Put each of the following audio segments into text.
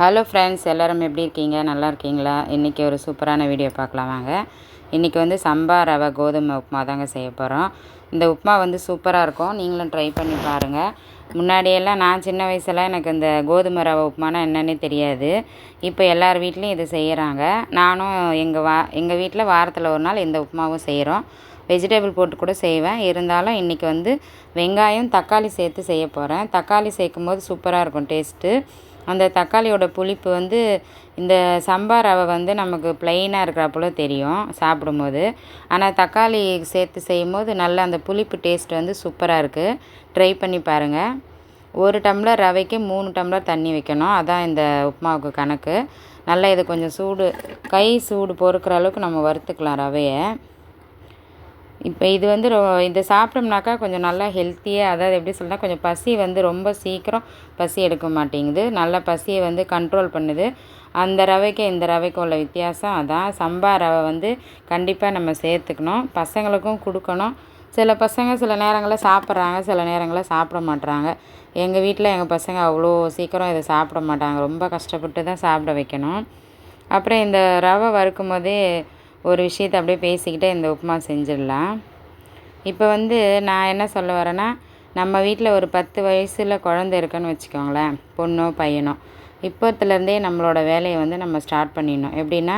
Hello friends எல்லோரும் எப்படி இருக்கீங்க? நல்லா இருக்கீங்களா? இன்றைக்கி ஒரு சூப்பரான வீடியோ பார்க்கலாம் வாங்க. இன்றைக்கி வந்து சம்பா ரவை கோதுமை உப்புமா தாங்க செய்ய போகிறோம் இந்த உப்புமா வந்து சூப்பராக இருக்கும். நீங்களும் ட்ரை பண்ணி பாருங்கள் முன்னாடியெல்லாம் நான் சின்ன வயசில் எனக்கு இந்த கோதுமை ரவை உப்புமானா என்னன்னே தெரியாது. இப்போ எல்லார் வீட்லேயும் இது செய்கிறாங்க நானும் எங்கள் வா எங்கள் வீட்டில் வாரத்தில் ஒரு நாள் இந்த உப்புமாவும் செய்கிறோம் வெஜிடபிள் போட்டு கூட செய்வேன். இருந்தாலும் இன்றைக்கி வந்து வெங்காயம் தக்காளி சேர்த்து செய்ய போகிறேன் தக்காளி சேர்க்கும் போது சூப்பராக இருக்கும் டேஸ்ட்டு அந்த தக்காளியோட புளிப்பு வந்து இந்த சம்பா ரவை வந்து நமக்கு ப்ளைனாக இருக்கிறப்போல தெரியும் சாப்பிடும்போது. ஆனால் தக்காளி சேர்த்து செய்யும்போது நல்ல அந்த புளிப்பு டேஸ்ட் வந்து சூப்பராக இருக்குது ட்ரை பண்ணி பாருங்கள் ஒரு டம்ளர் ரவைக்கு மூணு டம்ளர் தண்ணி வைக்கணும். அதான் இந்த உப்புமாவுக்கு கணக்கு. நல்லா இது கொஞ்சம் சூடு கை சூடு பொறுக்கிற அளவுக்கு நம்ம வறுத்துக்கலாம் ரவையை. இப்போ இது வந்து ரொ இதை சாப்பிட்டோம்னாக்கா கொஞ்சம் நல்லா ஹெல்த்தியாக அதாவது எப்படி சொல்லலாம் கொஞ்சம் பசி வந்து ரொம்ப சீக்கிரம் பசி எடுக்க மாட்டேங்குது. நல்லா பசியை வந்து கண்ட்ரோல் பண்ணுது. அந்த ரவைக்கு இந்த ரவைக்கும் உள்ள வித்தியாசம் அதான். சம்பா ரவை வந்து கண்டிப்பாக நம்ம சேர்த்துக்கணும். பசங்களுக்கும் கொடுக்கணும். சில பசங்க சில நேரங்களில் சாப்பிட்றாங்க சில நேரங்களில் சாப்பிட மாட்டுறாங்க எங்கள் வீட்டில் எங்கள் பசங்க அவ்வளோ சீக்கிரம் இதை சாப்பிட மாட்டாங்க. ரொம்ப கஷ்டப்பட்டு தான் சாப்பிட வைக்கணும். அப்புறம் இந்த ரவை வறுக்கும் போதே ஒரு விஷயத்த அப்படியே பேசிக்கிட்டே இந்த உப்புமா செஞ்சிடலாம். இப்போ வந்து நான் என்ன சொல்ல வரேன்னா நம்ம வீட்டில் ஒரு பத்து வயசில் குழந்த இருக்குன்னு வச்சுக்கோங்களேன் பொண்ணோ பையனோ இப்போத்துலேருந்தே நம்மளோட வேலையை வந்து நம்ம ஸ்டார்ட் பண்ணிடணும். எப்படின்னா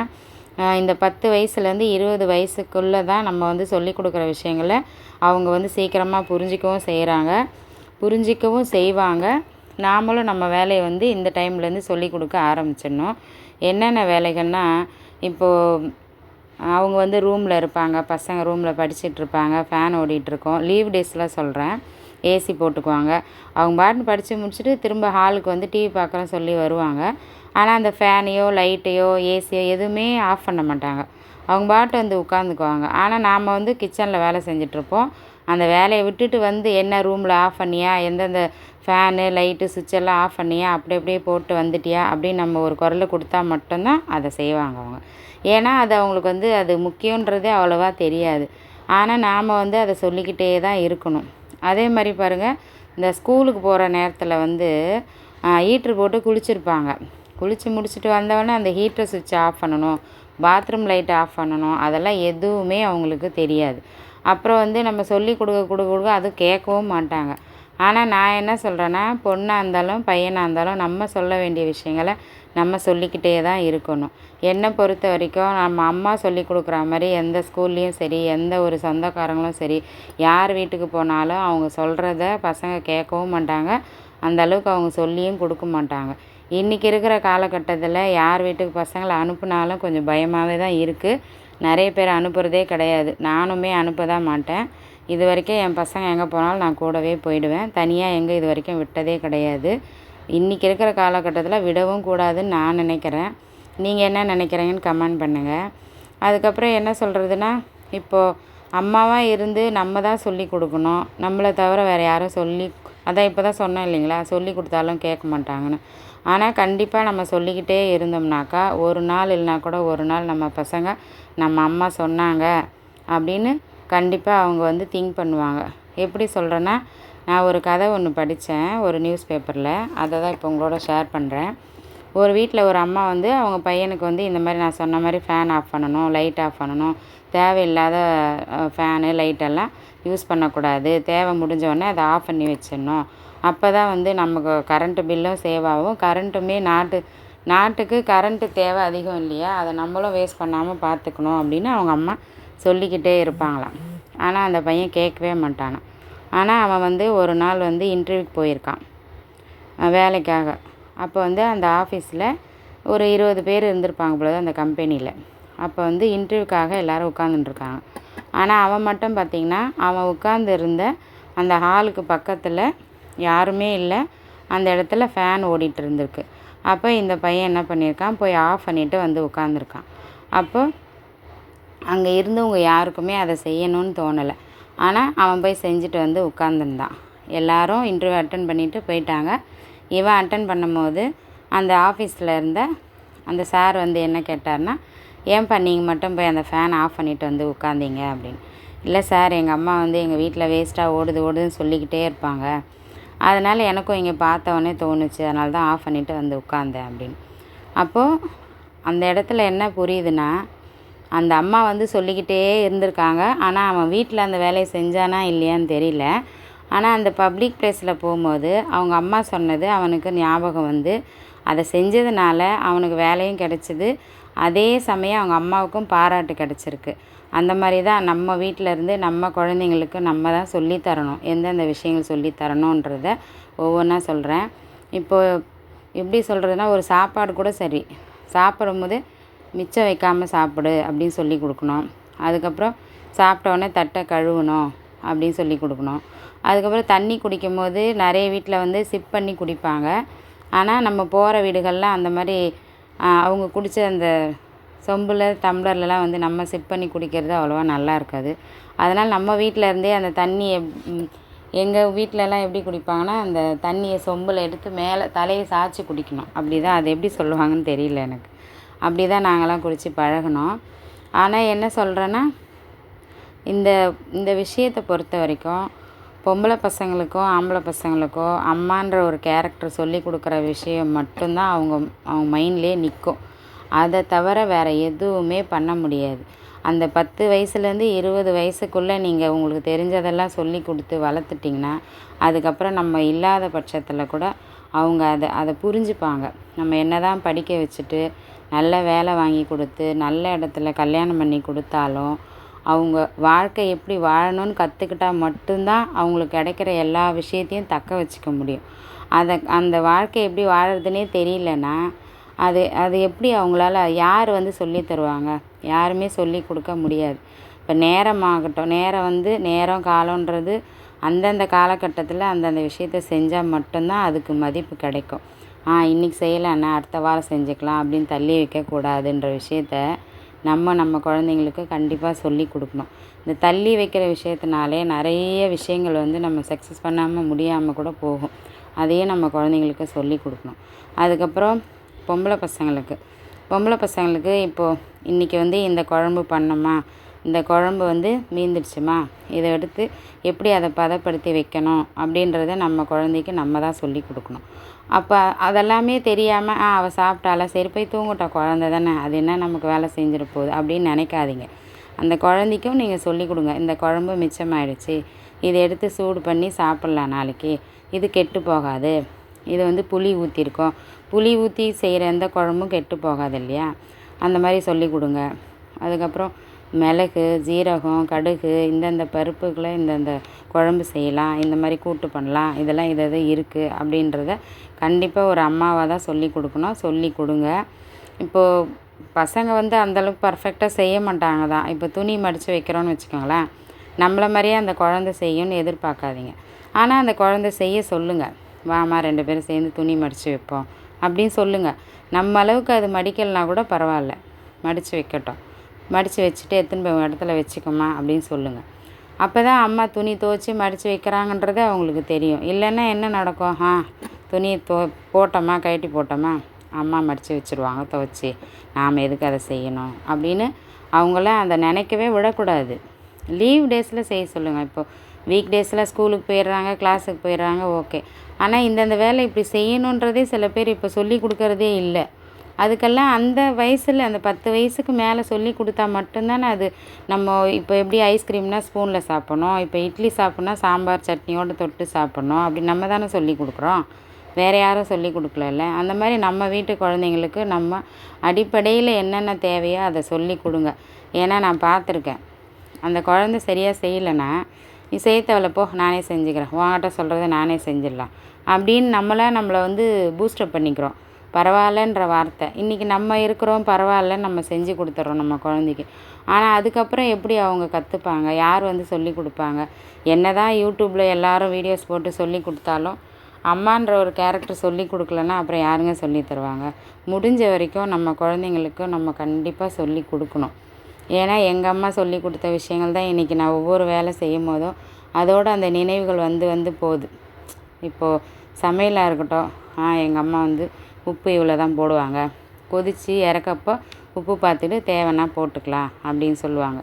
இந்த பத்து வயசுலேருந்து இருபது வயசுக்குள்ளே தான் நம்ம வந்து சொல்லி கொடுக்குற விஷயங்களை அவங்க வந்து சீக்கிரமாக புரிஞ்சிக்கவும் செய்கிறாங்க. புரிஞ்சிக்கவும் செய்வாங்க. நாமளும் நம்ம வேலையை வந்து இந்த டைம்லேருந்து சொல்லி கொடுக்க ஆரம்பிச்சிடணும். என்னென்ன வேலைகள்னால் இப்போது அவங்க வந்து ரூமில் இருப்பாங்க. பசங்க ரூமில் படிச்சிட்ருப்பாங்க. ஃபேன் ஓடிட்டுருக்கோம் லீவ் டேஸில் சொல்கிறேன் ஏசி போட்டுக்குவாங்க. அவங்க பாட்டு படித்து முடிச்சுட்டு திரும்ப ஹாலுக்கு வந்து டிவி பார்க்குறேன்னு சொல்லி வருவாங்க. ஆனால் அந்த ஃபேனையோ லைட்டையோ ஏசியோ எதுவுமே ஆஃப் பண்ண மாட்டாங்க. அவங்க பாட்டு வந்து உட்காந்துக்குவாங்க. ஆனால் நாம் வந்து கிச்சனில் வேலை செஞ்சிட்ருப்போம். அந்த வேலையை விட்டுட்டு வந்து என்ன ரூமில் ஆஃப் பண்ணியா? எந்தெந்த ஃபேனு லைட்டு சுவிட்செல்லாம் ஆஃப் பண்ணியா? அப்படி அப்படியே போட்டு வந்துட்டியா? அப்படின்னு நம்ம ஒரு குரல் கொடுத்தா மட்டும்தான் அதை செய்வாங்க அவங்க. ஏன்னா அது அவங்களுக்கு வந்து அது முக்கியன்றதே அவ்வளோவா தெரியாது. ஆனால் நாம் வந்து அதை சொல்லிக்கிட்டே தான் இருக்கணும். அதே மாதிரி பாருங்கள் இந்த ஸ்கூலுக்கு போகிற நேரத்தில் வந்து ஹீட்ரு போட்டு குளிச்சிருப்பாங்க. குளித்து முடிச்சுட்டு வந்தவொடனே அந்த ஹீட்டர் சுவிட்ச் ஆஃப் பண்ணணும். பாத்ரூம் லைட் ஆஃப் பண்ணணும். அதெல்லாம் எதுவுமே அவங்களுக்கு தெரியாது. அப்புறம் வந்து நம்ம சொல்லி கொடுக்க கொடுக்க கொடுக்க அது கேட்கவும் மாட்டாங்க. ஆனால் நான் என்ன சொல்கிறேன்னா பொண்ணாக இருந்தாலும் பையனாக இருந்தாலும் நம்ம சொல்ல வேண்டிய விஷயங்களை நம்ம சொல்லிக்கிட்டே தான் இருக்கணும். என்னை பொறுத்த வரைக்கும் நம்ம அம்மா சொல்லி கொடுக்குற மாதிரி எந்த ஸ்கூல்லேயும் சரி எந்த ஒரு சொந்தக்காரங்களும் சரி யார் வீட்டுக்கு போனாலும் அவங்க சொல்கிறத பசங்க கேட்கவும் மாட்டாங்க. அந்த அளவுக்கு அவங்க சொல்லியும் கொடுக்க மாட்டாங்க. இன்றைக்கி இருக்கிற காலகட்டத்தில் யார் வீட்டுக்கு பசங்களை அனுப்புனாலும் கொஞ்சம் பயமாகவே தான் இருக்குது நிறைய பேர் அனுப்புகிறதே கிடையாது. நானுமே அனுப்ப தான் மாட்டேன். இது வரைக்கும் என் பசங்க எங்கே போனாலும் நான் கூடவே போயிடுவேன். தனியாக எங்கே இது வரைக்கும் விட்டதே கிடையாது. இன்றைக்கி இருக்கிற காலகட்டத்தில் விடவும் கூடாதுன்னு நான் நினைக்கிறேன். நீங்கள் என்ன நினைக்கிறீங்கன்னு கமெண்ட் பண்ணுங்கள் அதுக்கப்புறம் என்ன சொல்கிறதுனா இப்போது அம்மாவாக இருந்து நம்ம தான் சொல்லி கொடுக்கணும். நம்மளை தவிர வேறு யாரும் சொல்லி அதான் இப்போ தான் சொன்னேன் இல்லைங்களா? சொல்லி கொடுத்தாலும் கேட்க மாட்டாங்கன்னு. ஆனால் கண்டிப்பாக நம்ம சொல்லிக்கிட்டே இருந்தோம்னாக்கா ஒரு நாள் இல்லைனா கூட ஒரு நாள் நம்ம பசங்க நம்ம அம்மா சொன்னாங்க அப்படின்னு கண்டிப்பாக அவங்க வந்து திங்க் பண்ணுவாங்க. எப்படி சொல்கிறேன்னா நான் ஒரு கதை ஒன்று படித்தேன் ஒரு நியூஸ் பேப்பரில். அதை தான் இப்போ உங்களோட ஷேர் பண்ணுறேன் ஒரு வீட்டில் ஒரு அம்மா வந்து அவங்க பையனுக்கு வந்து இந்த மாதிரி நான் சொன்ன மாதிரி ஃபேன் ஆஃப் பண்ணணும் லைட் ஆஃப் பண்ணணும். தேவையில்லாத ஃபேனு லைட்டெல்லாம் யூஸ் பண்ணக்கூடாது. தேவை முடிஞ்சோடனே அதை ஆஃப் பண்ணி வச்சிடணும். அப்போ தான் வந்து நமக்கு கரண்ட்டு பில்லும் சேவ் ஆகும். கரண்ட்டுமே நாட்டு நாட்டுக்கு கரண்ட்டு தேவை அதிகம் இல்லையா? அதை நம்மளும் வேஸ்ட் பண்ணாமல் பார்த்துக்கணும் அப்படின்னு அவங்க அம்மா சொல்லிக்கிட்டே இருப்பாங்களாம். ஆனால் அந்த பையன் கேட்கவே மாட்டானான் ஆனால் அவன் வந்து ஒரு நாள் வந்து இன்டர்வியூக்கு போயிருக்கான். வேலைக்காக. அப்போ வந்து அந்த ஆஃபீஸில் ஒரு இருபது பேர் இருந்திருப்பாங்க போல அந்த கம்பெனியில். அப்போ வந்து இன்டர்வியூக்காக எல்லோரும் உட்காந்துட்டுருக்காங்க ஆனால் அவன் மட்டும் பார்த்திங்கன்னா அவன் உட்காந்து இருந்த அந்த ஹாலுக்கு பக்கத்தில் யாருமே இல்லை. அந்த இடத்துல ஃபேன் ஓடிட்டு இருந்திருக்கு அப்போ இந்த பையன் என்ன பண்ணியிருக்கான்? போய் ஆஃப் பண்ணிவிட்டு வந்து உட்காந்துருக்கான் அப்போ அங்கே இருந்தவங்க யாருக்குமே அதை செய்யணும்னு தோணலை. ஆனால் அவன் போய் செஞ்சுட்டு வந்து உட்காந்துருந்தான் எல்லோரும் இன்டர்வியூ அட்டன் பண்ணிவிட்டு போயிட்டாங்க. இவன் அட்டன் பண்ணும்போது அந்த ஆஃபீஸில் இருந்த அந்த சார் வந்து என்ன கேட்டார்னா ஏன்பா நீங்கள் மட்டும் போய் அந்த ஃபேன் ஆஃப் பண்ணிவிட்டு வந்து உட்காந்தீங்க? அப்படின்னு. இல்லை சார் எங்கள் அம்மா வந்து எங்கள் வீட்டில் வேஸ்ட்டாக ஓடுது ஓடுதுன்னு சொல்லிக்கிட்டே இருப்பாங்க. அதனால் எனக்கும் இங்கே பார்த்தவொடனே தோணுச்சு அதனால தான் ஆஃப் பண்ணிவிட்டு வந்து உட்காந்தேன் அப்படின்னு. அப்போது அந்த இடத்துல என்ன புரியுதுன்னா அந்த அம்மா வந்து சொல்லிக்கிட்டே இருந்திருக்காங்க. ஆனால் அவன் வீட்டில் அந்த வேலையை செஞ்சானா இல்லையான்னு தெரியல. ஆனால் அந்த பப்ளிக் ப்ளேஸில் போகும்போது அவங்க அம்மா சொன்னது அவனுக்கு ஞாபகம் வந்து அதை செஞ்சதுனால அவனுக்கு வேலையும் கிடச்சிது. அதே சமயம் அவங்க அம்மாவுக்கும் பாராட்டு கிடச்சிருக்கு. அந்த மாதிரி தான் நம்ம வீட்டில் இருந்து நம்ம குழந்தைங்களுக்கு நம்ம தான் சொல்லித் தரணும். எந்தெந்த விஷயங்கள் சொல்லித்தரணுன்றத ஒவ்வொன்றா சொல்கிறேன் இப்போது எப்படி சொல்கிறதுனா ஒரு சாப்பாடு கூட சரி. சாப்பிடும்போது மிச்சம் வைக்காமல் சாப்பிடு அப்படின்னு சொல்லி கொடுக்கணும். அதுக்கப்புறம் சாப்பிட்ட உடனே தட்டை கழுவணும். அப்படின்னு சொல்லி கொடுக்கணும். அதுக்கப்புறம் தண்ணி குடிக்கும் போது நிறைய வீட்டில் வந்து சிப் பண்ணி குடிப்பாங்க. ஆனால் நம்ம போகிற வீடுகளில் அந்த மாதிரி அவங்க குடித்த அந்த சொம்பில் டம்ளர்லலாம் வந்து நம்ம சிப் பண்ணி குடிக்கிறது அவ்வளோவா நல்லா இருக்காது. அதனால் நம்ம வீட்டில் இருந்தே அந்த தண்ணியை எங்கள் வீட்டிலலாம் எப்படி குடிப்பாங்கன்னா அந்த தண்ணியை சொம்பில் எடுத்து மேலே தலையை சாய்ச்சி குடிக்கணும். அப்படி தான் அது எப்படி சொல்லுவாங்கன்னு தெரியல எனக்கு. அப்படி தான் நாங்களாம் குடித்து பழகினோம். ஆனால் என்ன சொல்கிறேன்னா இந்த இந்த விஷயத்தை பொறுத்த வரைக்கும் பொம்பளை பசங்களுக்கோ ஆம்பளை பசங்களுக்கோ அம்மான்ற ஒரு கேரக்டர் சொல்லி கொடுக்குற விஷயம் மட்டும்தான் அவங்க அவங்க மைண்ட்லேயே நிற்கும் அதை தவிர வேறு எதுவுமே பண்ண முடியாது. அந்த பத்து வயசுலேருந்து இருபது வயசுக்குள்ளே நீங்கள் உங்களுக்கு தெரிஞ்சதெல்லாம் சொல்லி கொடுத்து வளர்த்துட்டிங்கன்னா அதுக்கப்புறம் நம்ம இல்லாத பட்சத்தில் கூட அவங்க அதை அதை புரிஞ்சுப்பாங்க. நம்ம என்ன தான் படிக்க வச்சுட்டு நல்ல வேலை வாங்கி கொடுத்து நல்ல இடத்துல கல்யாணம் பண்ணி கொடுத்தாலும் அவங்க வாழ்க்கை எப்படி வாழணும்னு கற்றுக்கிட்டா மட்டும்தான் அவங்களுக்கு கிடைக்கிற எல்லா விஷயத்தையும் தக்க வச்சுக்க முடியும். அதை அந்த வாழ்க்கை எப்படி வாழறதுனே தெரியலன்னா அது அது எப்படி அவங்களால யார் வந்து சொல்லி தருவாங்க? யாருமே சொல்லி கொடுக்க முடியாது. இப்போ நேரமாகட்டும் நேரம் வந்து நேரம் காலன்றது அந்தந்த காலகட்டத்தில் அந்தந்த விஷயத்த செஞ்சால் மட்டும்தான் அதுக்கு மதிப்பு கிடைக்கும். ஆ இன்றைக்கி செய்யலைன்னா அடுத்த வாரம் செஞ்சுக்கலாம் அப்படின்னு தள்ளி வைக்கக்கூடாதுன்ற விஷயத்த நம்ம நம்ம குழந்தைங்களுக்கு கண்டிப்பாக சொல்லி கொடுக்கணும். இந்த தள்ளி வைக்கிற விஷயத்தினாலே நிறைய விஷயங்கள் வந்து நம்ம சக்ஸஸ் பண்ணாமல் முடியாமல் கூட போகும். அதையும் நம்ம குழந்தைங்களுக்கு சொல்லி கொடுக்கணும். அதுக்கப்புறம் பொம்பளை பசங்களுக்கு. பொம்பளை பசங்களுக்கு இப்போது இன்றைக்கி வந்து இந்த குழம்பு பண்ணோமா இந்த குழம்பு வந்து மீந்துடுச்சுமா? இதை எடுத்து எப்படி அதை பதப்படுத்தி வைக்கணும் அப்படின்றத நம்ம குழந்தைக்கு நம்ம தான் சொல்லி கொடுக்கணும். அப்போ அதெல்லாமே தெரியாமல் ஆ அவள் சாப்பிட்டால சரி போய் தூங்கட்டும் குழந்த தானே. அது என்ன நமக்கு வேலை செஞ்சிட போகுது? அப்படின்னு நினைக்காதீங்க. அந்த குழந்தைக்கும் நீங்கள் சொல்லி கொடுங்க இந்த குழம்பு மிச்சமாயிடுச்சு. இதை எடுத்து சூடு பண்ணி சாப்பிட்லாம் நாளைக்கு. இது கெட்டு போகாது. இது வந்து புளி ஊற்றிருக்கோம் புளி ஊற்றி செய்கிற எந்த குழம்பும் கெட்டு போகாது இல்லையா? அந்த மாதிரி சொல்லி கொடுங்க. அதுக்கப்புறம் மிளகு ஜீரகம் கடுகு இந்தந்த பருப்புகளை இந்தந்த குழம்பு செய்யலாம் இந்த மாதிரி கூட்டு பண்ணலாம் இதெல்லாம் இது இது இருக்குது அப்படின்றத கண்டிப்பாக ஒரு அம்மாவாக தான் சொல்லி கொடுக்கணும். சொல்லி கொடுங்க. இப்போது பசங்க வந்து அந்தளவுக்கு பர்ஃபெக்டாக செய்ய மாட்டாங்க தான். இப்போ துணி மடித்து வைக்கிறோன்னு வச்சுக்கோங்களேன். நம்மளை மாதிரியே அந்த குழந்த செய்யும்னு எதிர்பார்க்காதீங்க. ஆனால் அந்த குழந்த செய்ய சொல்லுங்கள் வாமா ரெண்டு பேரும் சேர்ந்து துணி மடித்து வைப்போம் அப்படின்னு சொல்லுங்கள் நம்ம அளவுக்கு அது மடிக்கலைனா கூட பரவாயில்ல. மடித்து வைக்கட்டும். மடித்து வச்சுட்டு எடுத்துன்னு போய் இடத்துல வச்சுக்கோமா அப்படின்னு சொல்லுங்கள் அப்போ தான் அம்மா துணி துவச்சி மடித்து வைக்கிறாங்கன்றது அவங்களுக்கு தெரியும். இல்லைன்னா என்ன நடக்கும்? ஆ துணி தோ போட்டோமா? கழட்டி போட்டோமா? அம்மா மடித்து வச்சுருவாங்க துவச்சி. நாம் எதுக்கு அதை செய்யணும்? அப்படின்னு அவங்கள அதை நினைக்கவே விடக்கூடாது. லீவ் டேஸில் செய்ய சொல்லுங்கள் இப்போது வீக் டேஸில் ஸ்கூலுக்கு போயிடுறாங்க கிளாஸுக்கு போயிடுறாங்க ஓகே ஆனால் இந்தந்த வேலை இப்படி செய்யணுன்றதே சில பேர் இப்போ சொல்லி கொடுக்கறதே இல்லை. அதுக்கெல்லாம் அந்த வயசில் அந்த பத்து வயசுக்கு மேலே சொல்லி கொடுத்தா மட்டும்தானே அது நம்ம இப்போ எப்படி ஐஸ்கிரீம்னால் ஸ்பூனில் சாப்பிட்ணும் இப்போ இட்லி சாப்பிட்னா சாம்பார் சட்னியோடு தொட்டு சாப்பிட்ணும் அப்படி நம்ம தானே சொல்லி கொடுக்குறோம். வேறு யாரும் சொல்லி கொடுக்கலல்ல. அந்த மாதிரி நம்ம வீட்டு குழந்தைங்களுக்கு நம்ம அடிப்படையில் என்னென்ன தேவையோ அதை சொல்லி கொடுங்க. ஏன்னா நான் பார்த்துருக்கேன். அந்த குழந்த சரியாக செய்யலைன்னா நீ செய்ய போ நானே செஞ்சுக்கிறேன். உன்கிட்ட சொல்கிறத நானே செஞ்சிடலாம். அப்படின்னு நம்மளை நம்மளை வந்து பூஸ்டப் பண்ணிக்கிறோம். பரவாயில்லன்ற வார்த்தை. இன்றைக்கி நம்ம இருக்கிறோம் பரவாயில்ல நம்ம செஞ்சு கொடுத்துட்றோம் நம்ம குழந்தைக்கு. ஆனால் அதுக்கப்புறம் எப்படி அவங்க கற்றுப்பாங்க யார் வந்து சொல்லி கொடுப்பாங்க? என்ன தான் யூடியூப்பில் எல்லோரும் வீடியோஸ் போட்டு சொல்லி கொடுத்தாலும் அம்மான்ற ஒரு கேரக்டர் சொல்லி கொடுக்கலன்னா அப்புறம் யாருங்க சொல்லி தருவாங்க? முடிஞ்ச வரைக்கும் நம்ம குழந்தைங்களுக்கு நம்ம கண்டிப்பாக சொல்லி கொடுக்கணும். ஏன்னா எங்கள் அம்மா சொல்லி கொடுத்த விஷயங்கள் தான் இன்றைக்கி நான் ஒவ்வொரு வேலை செய்யும் போதும் அதோடு அந்த நினைவுகள் வந்து வந்து போகுது. இப்போது சமையலாக இருக்கட்டும் எங்கள் அம்மா வந்து உப்பு இவ்வளோ தான் போடுவாங்க. கொதித்து இறக்கப்போ உப்பு பார்த்துட்டு தேவைன்னா போட்டுக்கலாம் அப்படின்னு சொல்லுவாங்க.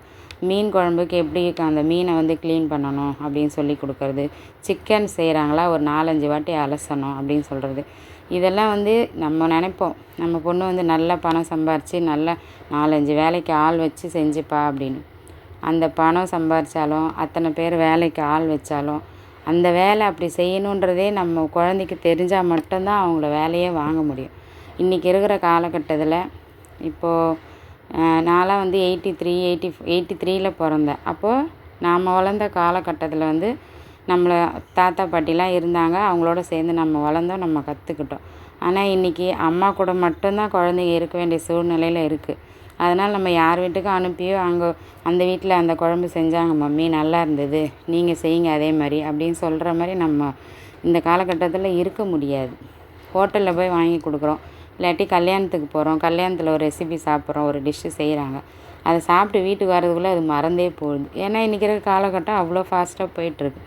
மீன் குழம்புக்கு எப்படி அந்த மீனை வந்து க்ளீன் பண்ணணும் அப்படின்னு சொல்லி கொடுக்கறது. சிக்கன் செய்கிறாங்களா ஒரு நாலஞ்சு வாட்டி அலசணும் அப்படின்னு சொல்கிறது இதெல்லாம் வந்து நம்ம நினைப்போம். நம்ம பொண்ணு வந்து நல்ல பணம் சம்பாரித்து நல்ல நாலஞ்சு வேலைக்கு ஆள் வச்சு செஞ்சுப்பா அப்படின்னு. அந்த பணம் சம்பாரித்தாலும் அத்தனை பேர் வேலைக்கு ஆள் வச்சாலும் அந்த வேலை அப்படி செய்யணுன்றதே நம்ம குழந்தைக்கு தெரிஞ்சால் மட்டும்தான் அவங்கள வேலையே வாங்க முடியும். இன்றைக்கி இருக்கிற காலகட்டத்தில் இப்போது நான்லாம் வந்து எயிட்டி த்ரீ எயிட்டி எயிட்டி த்ரீயில் பிறந்தேன். அப்போது நாம் வளர்ந்த காலகட்டத்தில் வந்து நம்மளை தாத்தா பாட்டிலாம் இருந்தாங்க. அவங்களோட சேர்ந்து நம்ம வளர்ந்தோம் நம்ம கற்றுக்கிட்டோம் ஆனால் இன்றைக்கி அம்மா கூட மட்டும்தான் குழந்தைங்க இருக்க வேண்டிய சூழ்நிலையில் இருக்குது அதனால் நம்ம யார் வீட்டுக்கும் அனுப்பியோ அங்கே அந்த வீட்டில் அந்த குழம்பு செஞ்சாங்க மம்மி நல்லா இருந்தது. நீங்கள் செய்யுங்க அதே மாதிரி அப்படின்னு சொல்கிற மாதிரி நம்ம இந்த காலகட்டத்தில் இருக்க முடியாது. ஹோட்டலில் போய் வாங்கி கொடுக்குறோம். இல்லாட்டி கல்யாணத்துக்கு போகிறோம். கல்யாணத்தில் ஒரு ரெசிபி சாப்பிட்றோம். ஒரு டிஷ்ஷு செய்கிறாங்க. அதை சாப்பிட்டு வீட்டுக்கு வரதுக்குள்ளே அது மறந்தே போகுது. ஏன்னா இன்றைக்கி இருக்கிற காலகட்டம் அவ்வளோ ஃபாஸ்ட்டாக போயிட்டுருக்கு.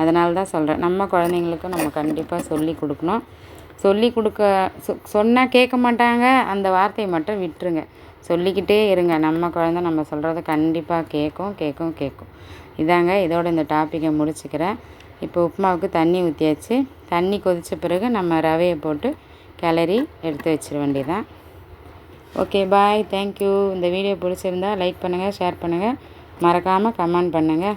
அதனால தான் சொல்கிறேன். நம்ம குழந்தைங்களுக்கு நம்ம கண்டிப்பாக சொல்லி கொடுக்கணும். சொல்லி கொடுக்க சொ சொன்னால் கேட்க மாட்டாங்க. அந்த வார்த்தையை மட்டும் விட்டுருங்க. சொல்லிக்கிட்டே இருங்க. நம்ம குழந்த நம்ம சொல்கிறத கண்டிப்பாக கேட்கும் கேட்கும் கேட்கும் இதாங்க இதோட இந்த டாப்பிக்கை முடிச்சுக்கிறேன். இப்போ உப்புமாவுக்கு தண்ணி ஊற்றியாச்சு தண்ணி கொதித்த பிறகு நம்ம ரவையை போட்டு கிளறி எடுத்து வச்சிட வேண்டியதான் ஓகே பாய் தேங்க்யூ இந்த வீடியோ பிடிச்சிருந்தா லைக் பண்ணுங்கள் ஷேர் பண்ணுங்கள் மறக்காமல் கமெண்ட் பண்ணுங்கள்